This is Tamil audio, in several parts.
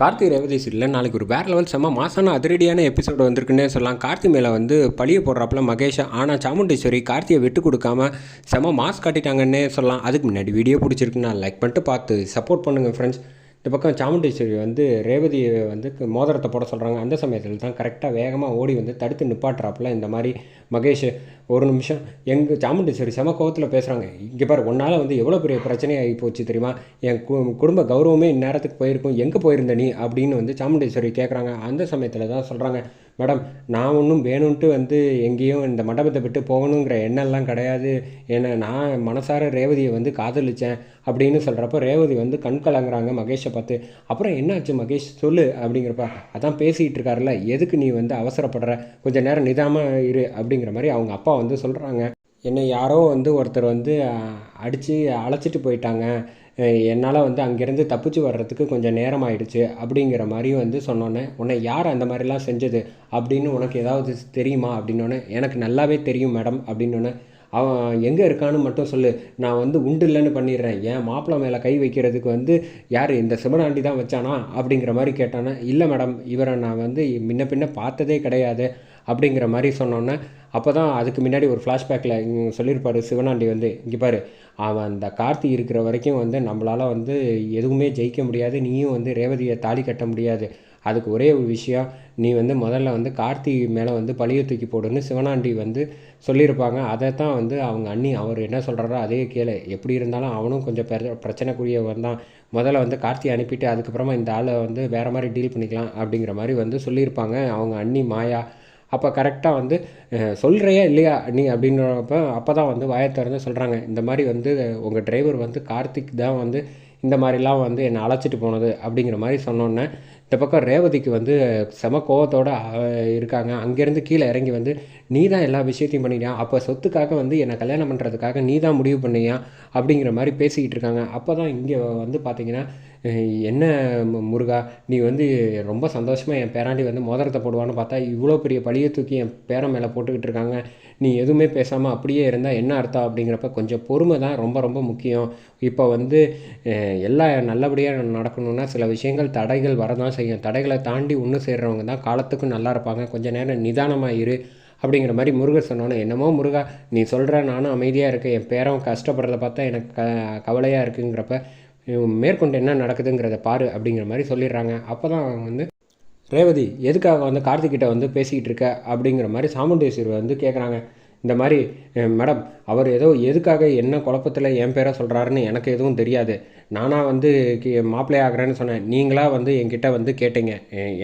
கார்த்தி ரேவதி சீரியலில் நாளைக்கு ஒரு வேறு லெவல் செம்ம மாசான அதிரடியான எபிசோடு வந்திருக்குன்னே சொல்லலாம். கார்த்தி மேலே வந்து பழிய போடுறாப்புல மகேஷ் ஆனால் சாமுண்டீஸ்வரி கார்த்தியை விட்டு கொடுக்காம செம்ம மாஸ் காட்டிட்டாங்கன்னே சொல்லலாம். அதுக்கு முன்னாடி வீடியோ பிடிச்சிருக்குன்னா லைக் பண்ணிட்டு பார்த்து சப்போர்ட் பண்ணுங்கள் ஃப்ரெண்ட்ஸ் இந்த பக்கம் சாமுண்டீஸ்வரி வந்து ரேவதியை வந்து மோதிரத்தை போட சொல்கிறாங்க அந்த சமயத்தில் தான் கரெக்டாக வேகமாக ஓடி வந்து தடுத்து நிப்பாட்டுறாப்புல இந்த மாதிரி மகேஷ். ஒரு நிமிஷம். எங்கள் சாமுண்டீஸ்வரி செம கோவத்தில் பேசுகிறாங்க இங்கே பாரு உன்னால் வந்து எவ்வளோ பெரிய பிரச்சனையாகி போச்சு தெரியுமா? என் கு குடும்ப கௌரவமே இந்நேரத்துக்கு போயிருக்கும். எங்கே போயிருந்த நீ? அப்படின்னு வந்து சாமுண்டீஸ்வரி கேட்குறாங்க அந்த சமயத்தில் தான் சொல்கிறாங்க மேடம் நான் ஒன்றும் வேணும்ன்ட்டு வந்து எங்கேயும் இந்த மண்டபத்தை விட்டு போகணுங்கிற எண்ணம்லாம் கிடையாது. ஏன்னா நான் மனசார ரேவதியை வந்து காதலிச்சேன் அப்படின்னு சொல்கிறப்ப ரேவதி வந்து கண் கலங்குறாங்க மகேஷை பார்த்து. அப்புறம் என்னாச்சு மகேஷ்? சொல்லு அப்படிங்கிறப்ப அதான் பேசிகிட்டு இருக்காருல்ல. எதுக்கு நீ வந்து அவசரப்படுற? கொஞ்சம் நேரம் நிதானமாக இரு அப்படிங்கிற மாதிரி அவங்க அப்பா வந்து சொல்கிறாங்க என்னை யாரோ வந்து ஒருத்தர் வந்து அடித்து அழைச்சிட்டு போயிட்டாங்க. என்னால் வந்து அங்கேருந்து தப்பிச்சு வர்றதுக்கு கொஞ்சம் நேரம் ஆயிடுச்சு அப்படிங்கிற மாதிரி வந்து சொன்னோன்னே உன்னை யார் அந்த மாதிரிலாம் செஞ்சது? அப்படின்னு உனக்கு ஏதாவது தெரியுமா? அப்படின்னோடனே எனக்கு நல்லாவே தெரியும் மேடம். அப்படின்னோடனே அவன் எங்கே இருக்கான்னு மட்டும் சொல்லு. நான் வந்து உண்டு இல்லைன்னு பண்ணிடுறேன். ஏன் மாப்பிள்ளை மேலே கை வைக்கிறதுக்கு வந்து யார் இந்த சிவனாண்டி தான் வச்சானா? அப்படிங்கிற மாதிரி கேட்டானே இல்லை மேடம் இவரை நான் வந்து முன்ன பின்ன பார்த்ததே கிடையாது. அப்படிங்கிற மாதிரி சொன்னோன்னே அப்போ தான் அதுக்கு முன்னாடி ஒரு ஃப்ளாஷ்பேக்கில் சொல்லியிருப்பார் சிவனாண்டி வந்து இங்கே பாரு அவன் அந்த கார்த்தி இருக்கிற வரைக்கும் வந்து நம்மளால் வந்து எதுவுமே ஜெயிக்க முடியாது நீயும் வந்து ரேவதியை தாலி கட்ட முடியாது. அதுக்கு ஒரே ஒரு விஷயம் நீ வந்து முதல்ல வந்து கார்த்தி மேலே வந்து பழிய தூக்கி போடுன்னு சிவனாண்டி வந்து சொல்லியிருப்பாங்க. அதை தான் வந்து அவங்க அண்ணி அவர் என்ன சொல்கிறாரோ அதே கேளு. எப்படி இருந்தாலும் அவனும் கொஞ்சம் பெர பிரச்சனைக்குரியவன் தான். முதல்ல வந்து கார்த்தி அனுப்பிட்டு அதுக்கப்புறமா இந்த ஆளை வந்து வேறு மாதிரி டீல் பண்ணிக்கலாம் அப்படிங்கிற மாதிரி வந்து சொல்லியிருப்பாங்க. அவங்க அண்ணி மாயா அப்போ கரெக்டாக வந்து சொல்கிறையா இல்லையா நீ அப்படின்றப்ப அப்போ தான் வந்து வாயை திறந்து சொல்கிறாங்க இந்த மாதிரி வந்து உங்கள் டிரைவர் வந்து கார்த்திக் தான் வந்து இந்த மாதிரிலாம் வந்து என்னை அழைச்சிட்டு போனது அப்படிங்கிற மாதிரி சொன்னோன்னே இந்த பக்கம் ரேவதிக்கு வந்து செம கோவத்தோடு இருக்காங்க. அங்கேருந்து கீழே இறங்கி வந்து நீ தான் எல்லா விஷயத்தையும் பண்ணியா அப்போ சொத்துக்காக வந்து என்னை கல்யாணம் பண்ணுறதுக்காக நீ தான் முடிவு பண்ணியா அப்படிங்கிற மாதிரி பேசிக்கிட்டு இருக்காங்க. அப்போ தான் இங்கே வந்து பார்த்திங்கன்னா என்ன முருகா நீ வந்து ரொம்ப சந்தோஷமாக என் பேராண்டி வந்து மோதிரத்தை போடுவான்னு பார்த்தா இவ்வளோ பெரிய பழியை தூக்கி என் பேரன் மேலே போட்டுக்கிட்டு இருக்காங்க. நீ எதுவுமே பேசாமல் அப்படியே இருந்தால் என்ன அர்த்தம் அப்படிங்கிறப்ப கொஞ்சம் பொறுமை தான் ரொம்ப ரொம்ப முக்கியம். இப்போ வந்து எல்லாம் நல்லபடியாக நடக்கணும்னா சில விஷயங்கள் தடைகள் வரதான் செய்யும். தடைகளை தாண்டி ஒன்று சேர்றவங்க தான் காலத்துக்கும் நல்லா இருப்பாங்க. கொஞ்சம் நேரம் நிதானமாக இரு அப்படிங்கிற மாதிரி முருகர் சொன்னோன்னே என்னமோ முருகா நீ சொல்கிற நானும் அமைதியாக இருக்கேன் என் பேரன் கஷ்டப்படுறத பார்த்தா எனக்கு க கவலையாக இருக்குங்கிறப்ப மேற்கொண்டு என்ன நடக்குதுங்கிறத பாரு அப்படிங்கிற மாதிரி சொல்லிடுறாங்க. அப்போ தான் வந்து ரேவதி எதுக்காக வந்து கார்த்திகிட்ட வந்து பேசிக்கிட்டு இருக்க அப்படிங்கிற மாதிரி சாமுண்டேஸ்வரி வந்து கேட்குறாங்க இந்த மாதிரி மேடம் அவர் ஏதோ எதுக்காக என்ன குழப்பத்தில் என் பேரை சொல்கிறாருன்னு எனக்கு எதுவும் தெரியாது. நானாக வந்து மாப்பிள்ளை ஆகிறேன்னு சொன்னேன். நீங்களாக வந்து என்கிட்ட வந்து கேட்டீங்க.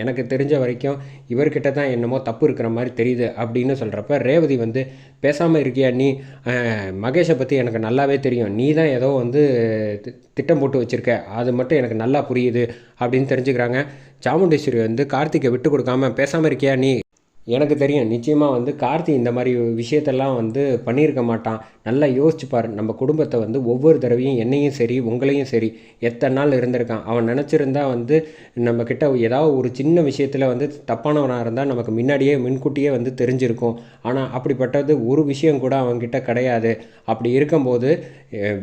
எனக்கு தெரிஞ்ச வரைக்கும் இவர்கிட்ட தான் என்னமோ தப்பு இருக்கிற மாதிரி தெரியுது அப்படின்னு சொல்கிறப்ப ரேவதி வந்து பேசாமல் இருக்கியா நீ? மகேஷை பற்றி எனக்கு நல்லாவே தெரியும். நீ தான் ஏதோ வந்து திட்டம் போட்டு வச்சுருக்க. அது மட்டும் எனக்கு நல்லா புரியுது அப்படின்னு தெரிஞ்சுக்கிறாங்க. சாமுண்டேஸ்வரி வந்து கார்த்திகை விட்டு கொடுக்காம பேசாமல் இருக்கியா நீ? எனக்கு தெரியும். நிச்சயமாக வந்து கார்த்தி இந்த மாதிரி விஷயத்தெல்லாம் வந்து பண்ணியிருக்க மாட்டான். நல்லா யோசிச்சுப்பார் நம்ம குடும்பத்தை வந்து ஒவ்வொரு தடவையும் என்னையும் சரி உங்களையும் சரி எத்தனை நாள் இருந்திருக்கான். அவன் நினச்சிருந்தா வந்து நம்மக்கிட்ட ஏதாவது ஒரு சின்ன விஷயத்தில் வந்து தப்பானவனாக இருந்தால் நமக்கு முன்னாடியே முன்கூட்டியே வந்து தெரிஞ்சிருக்கும். ஆனால் அப்படிப்பட்டது ஒரு விஷயம் கூட அவன்கிட்ட கிடையாது. அப்படி இருக்கும்போது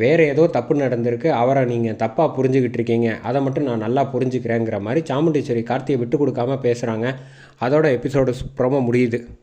வேறு ஏதோ தப்பு நடந்திருக்கு. அவரை நீங்கள் தப்பாக புரிஞ்சுக்கிட்டு இருக்கீங்க அதை மட்டும் நான் நல்லா புரிஞ்சுக்கிறேங்கிற மாதிரி சாமுண்டீஸ்வரி கார்த்தியை விட்டு கொடுக்காம பேசுகிறாங்க அதோட எபிசோடு ப்ரோமோ முடியுது.